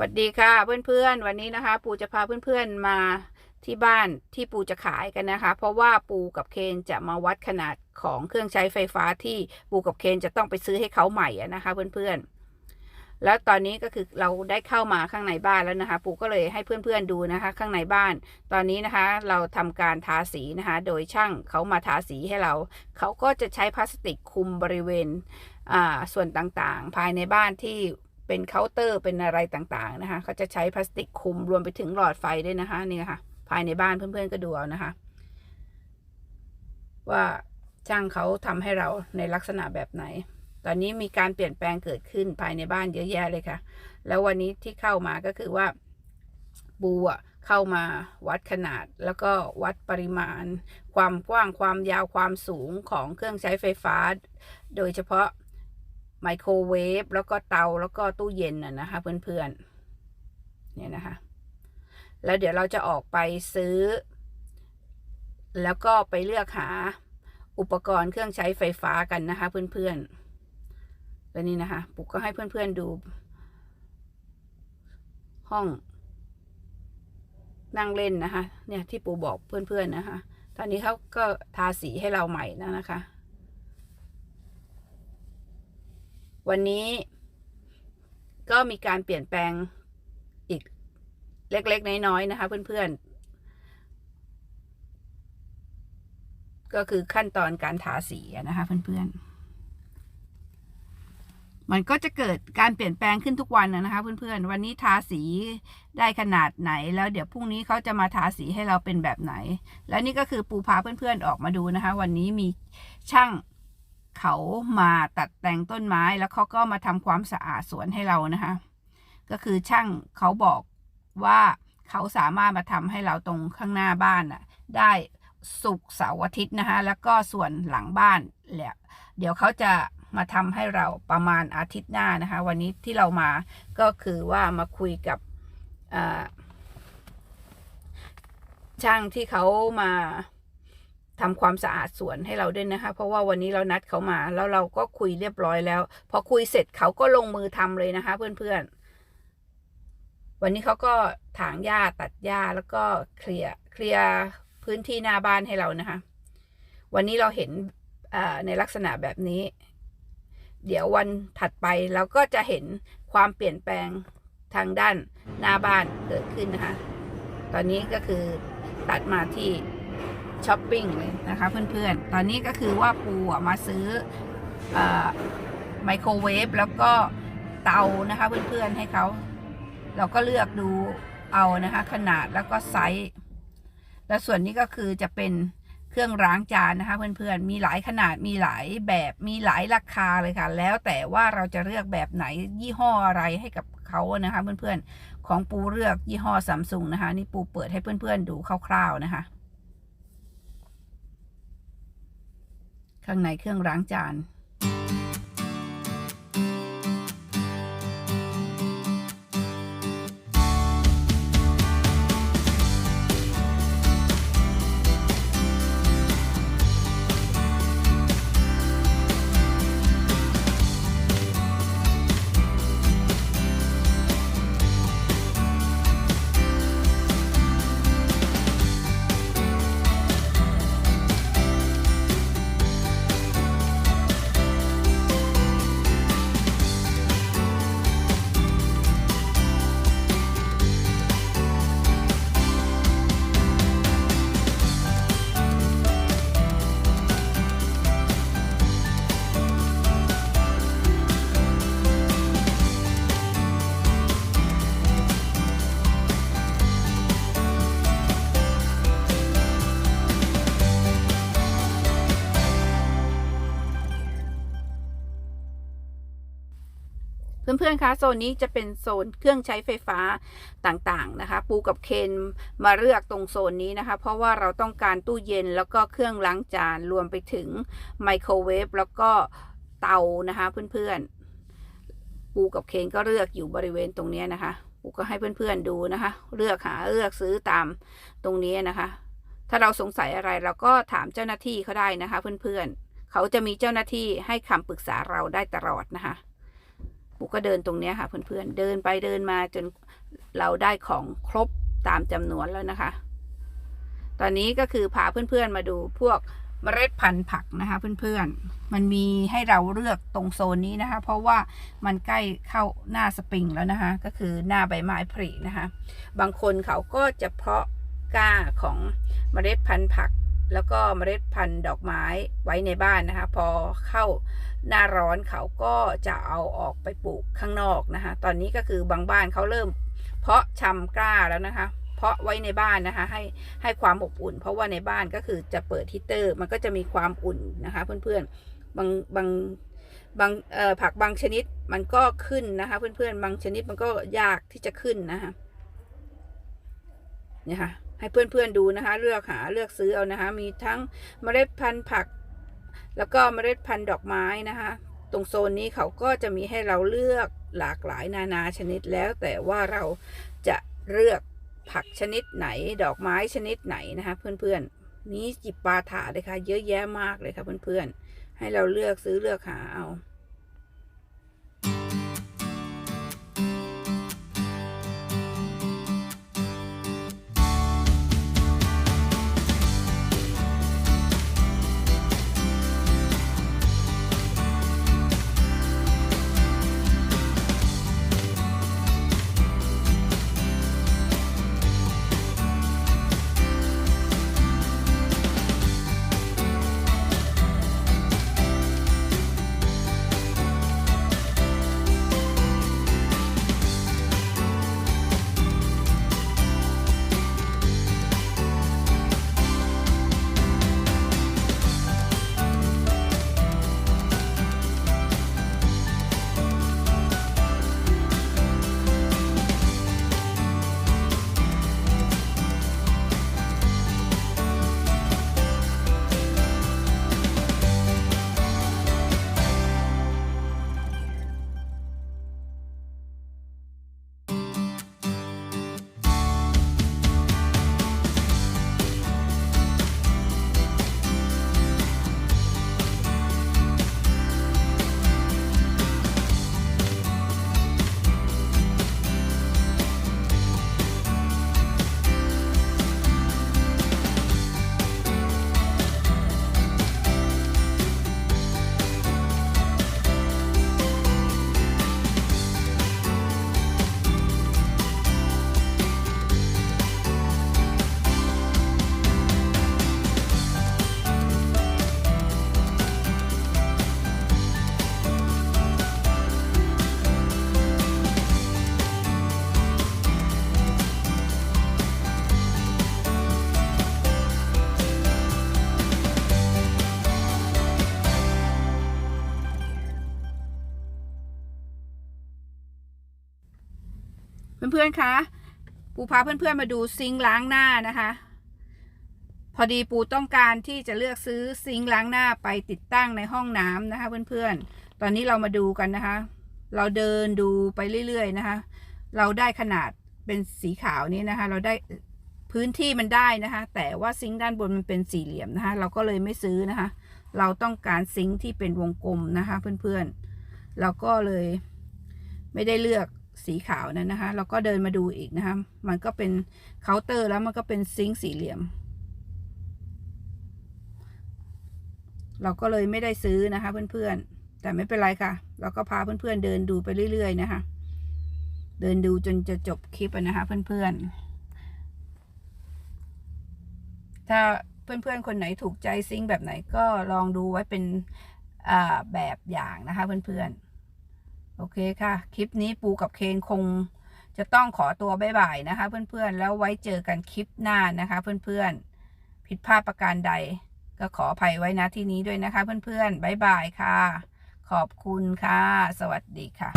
วัสดีค่ะเพื่อนๆ วันนี้นะคะ ปู่จะพาเพื่อนๆมาที่บ้านที่ปู่จะขายกันนะคะ เพราะว่าปู่กับเคนจะมาวัดขนาดของเครื่องใช้ไฟฟ้าที่ปู่กับเคนจะต้องไปซื้อให้เขาใหม่อะนะคะเพื่อนๆ แล้วตอนนี้ก็คือเราได้เข้ามาข้างในบ้านแล้วนะคะ ปู่ก็เลยให้เพื่อนๆดูนะคะ ข้างในบ้าน ตอนนี้นะคะเราทำการทาสีนะคะ โดยช่างเขามาทาสีให้เรา เขาก็จะใช้พลาสติกคุมบริเวณอ่าส่วนต่างๆ ภายในบ้านที่ เป็นเคาน์เตอร์เป็นอะไรต่างๆนะคะเขาจะใช้พลาสติกคุมรวมไปถึงหลอดไฟด้วยนะคะนี่ค่ะ ภายในบ้านเพื่อนๆก็ดูเอานะคะ ว่าช่างเขาทำให้เราในลักษณะแบบไหน ตอนนี้มีการเปลี่ยนแปลงเกิดขึ้นภายในบ้านเยอะแยะเลยค่ะ แล้ววันนี้ที่เข้ามาก็คือว่าบูอะเข้ามาวัดขนาดแล้วก็วัดปริมาณ ความกว้างความยาวความสูงของเครื่องใช้ไฟฟ้า โดยเฉพาะ ไมโครเวฟแล้วก็เตาแล้วก็ตู้เย็นน่ะนะคะ เพื่อนๆเนี่ยนะคะ แล้วเดี๋ยวเราจะออกไปซื้อ แล้วก็ไปเลือกหาอุปกรณ์เครื่องใช้ไฟฟ้ากันนะคะ เพื่อนๆแล้วนี่นะคะปุ๊กก็ให้เพื่อนๆดู ห้อง นั่งเล่นนะคะ เนี่ยที่ปูบอกเพื่อนๆนะคะ ตอนนี้เขาก็ทาสีให้เราใหม่แล้วนะคะ วันนี้ก็มีการเปลี่ยนแปลงอีกเล็ก ๆ น้อยๆนะคะ เพื่อนๆ ก็คือขั้นตอนการทาสีนะคะเพื่อนๆ มันก็จะเกิดการเปลี่ยนแปลงขึ้นทุกวันนะนะคะเพื่อนๆ วันนี้ทาสีได้ขนาดไหน แล้วเดี๋ยวพรุ่งนี้เขาจะมาทาสีให้เราเป็นแบบไหน และนี่ก็คือปูพาเพื่อนๆออกมาดูนะคะ วันนี้มีช่าง เขามาตัดแต่งต้นไม้แล้วเขาก็มาทำความสะอาดสวนให้เรานะคะ ก็คือช่างเขาบอกว่าเขาสามารถมาทำให้เราตรงข้างหน้าบ้านน่ะ ได้สุกเสาร์อาทิตย์นะคะแล้วก็ส่วนหลังบ้านแหละเดี๋ยวเขาจะมาทำให้เราประมาณอาทิตย์หน้านะคะ วันนี้ที่เรามาก็คือว่ามาคุยกับช่างที่เขามา ทำความสะอาดสวนให้เราด้วยนะคะ เพราะว่าวันนี้เรานัดเขามา แล้วเราก็คุยเรียบร้อยแล้ว พอคุยเสร็จเขาก็ลงมือทำเลยนะคะ เพื่อนๆ วันนี้เขาก็ถางหญ้าตัดหญ้าแล้วก็เคลียร์เคลียร์พื้นที่หน้าบ้านให้เรานะคะ วันนี้เราเห็นในลักษณะแบบนี้ เดี๋ยววันถัดไปเราก็จะเห็นความเปลี่ยนแปลงทางด้านหน้าบ้านเกิดขึ้นนะคะ ตอนนี้ก็คือตัดมาที่ ช้อปปิ้งเลยนะคะเพื่อนๆ ตอนนี้ก็คือว่าปูมาซื้ออไมโครเวฟแล้วก็เตานะคะเพื่อนๆให้เขา เราก็เลือกดูเอานะคะขนาดแล้วก็ไซส์ แล้วส่วนนี้ก็คือจะเป็นเครื่องล้างจานนะคะเพื่อนๆ มีหลายขนาดมีหลายแบบมีหลายราคาเลยค่ะ แล้วแต่ว่าเราจะเลือกแบบไหนยี่ห้ออะไรให้กับเขานะคะเพื่อนๆ ของปูเลือกยี่ห้อซัมซุงนะคะ นี่ปูเปิดให้เพื่อนๆดูคร่าวๆนะคะ ข้างในเครื่องล้างจาน เพื่อนๆคะโซนนี้จะเป็นโซนเครื่องใช้ไฟฟ้าต่างๆนะคะ ปูกับเคนมาเลือกตรงโซนนี้นะคะ เพราะว่าเราต้องการตู้เย็นแล้วก็เครื่องล้างจานรวมไปถึงไมโครเวฟแล้วก็เตานะคะเพื่อนๆ ปูกับเคนก็เลือกอยู่บริเวณตรงนี้นะคะ ปูก็ให้เพื่อนๆดูนะคะ เลือกหาเลือกซื้อตามตรงนี้นะคะ ถ้าเราสงสัยอะไรเราก็ถามเจ้าหน้าที่เขาได้นะคะ เพื่อนๆเขาจะมีเจ้าหน้าที่ให้คำปรึกษาเราได้ตลอดนะคะ ปูก็เดินตรงเนี้ยค่ะเพื่อนๆเดินไปเดินมาจนเราได้ของครบตามจำนวนแล้วนะคะ ตอนนี้ก็คือพาเพื่อนๆมาดูพวกเมล็ดพันธุ์ผักนะคะ เพื่อนๆ มันมีให้เราเลือกตรงโซนนี้นะคะ เพราะว่ามันใกล้เข้าหน้าสปริงแล้วนะคะ ก็คือหน้าใบไม้ผลินะคะ บางคนเขาก็จะเพาะก้าของเมล็ดพันธุ์ผัก แล้วก็เมล็ดพันธุ์ดอกไม้ไว้ในบ้านนะคะ พอเข้าหน้าร้อนเขาก็จะเอาออกไปปลูกข้างนอกนะคะ ตอนนี้ก็คือบางบ้านเขาเริ่ม เพาะชำกล้าแล้วนะคะ เพาะไว้ในบ้านนะคะ ให้ให้ความอบอุ่น เพราะว่าในบ้านก็คือจะเปิดฮีเตอร์ มันก็จะมีความอุ่นนะคะ เพื่อนๆบางบางบางเอ่อผักบางชนิดมันก็ขึ้นนะคะ เพื่อนๆบางชนิดมันก็ยากที่จะขึ้นนะคะเนี่ยค่ะ ให้เพื่อนๆดูนะคะ เลือกหาเลือกซื้อเอานะคะ มีทั้งเมล็ดพันธุ์ผัก แล้วก็เมล็ดพันธุ์ดอกไม้นะคะ ตรงโซนนี้เขาก็จะมีให้เราเลือกหลากหลายนานาชนิดแล้ว แต่ว่าเราจะเลือกผักชนิดไหน ดอกไม้ชนิดไหนนะคะเพื่อนๆ นี้จิบปาถาเลยค่ะ เยอะแยะมากเลยค่ะเพื่อนๆ ให้เราเลือกซื้อเลือกหาเอา เพื่อนๆคะปูพาเพื่อนๆมาดูซิงล้างหน้านะคะ พอดีปูต้องการที่จะเลือกซื้อซิงล้างหน้าไปติดตั้งในห้องน้ำนะคะ เพื่อนๆ ตอนนี้เรามาดูกันนะคะ เราเดินดูไปเรื่อยๆนะคะ เราได้ขนาดเป็นสีขาวนี้นะคะ เราได้พื้นที่มันได้นะคะ แต่ว่าซิงด้านบนมันเป็นสี่เหลี่ยมนะคะ เราก็เลยไม่ซื้อนะคะ เราต้องการซิงที่เป็นวงกลมนะคะ เพื่อนๆ เราก็เลยไม่ได้เลือก สีขาวนั้นนะคะ เราก็เดินมาดูอีกนะคะ มันก็เป็นเคาน์เตอร์แล้วมันก็เป็นซิงค์สี่เหลี่ยม เราก็เลยไม่ได้ซื้อนะคะเพื่อนๆ แต่ไม่เป็นไรค่ะ เราก็พาเพื่อนๆเดินดูไปเรื่อยๆนะคะ เดินดูจนจะจบคลิปนะคะเพื่อนๆ ถ้าเพื่อนๆ คนไหนถูกใจซิงค์แบบไหนก็ลองดูไว้เป็นแบบอย่างนะคะเพื่อนๆ โอเคค่ะ คลิปนี้ปูกับเคนคงจะต้องขอตัวบ๊ายบายนะคะ เพื่อนๆ แล้วไว้เจอกันคลิปหน้านะคะ เพื่อนๆ ผิดพลาดประการใด ก็ขออภัยไว้นะที่นี้ด้วยนะคะ เพื่อนๆบ๊ายบายค่ะ ขอบคุณค่ะ สวัสดีค่ะ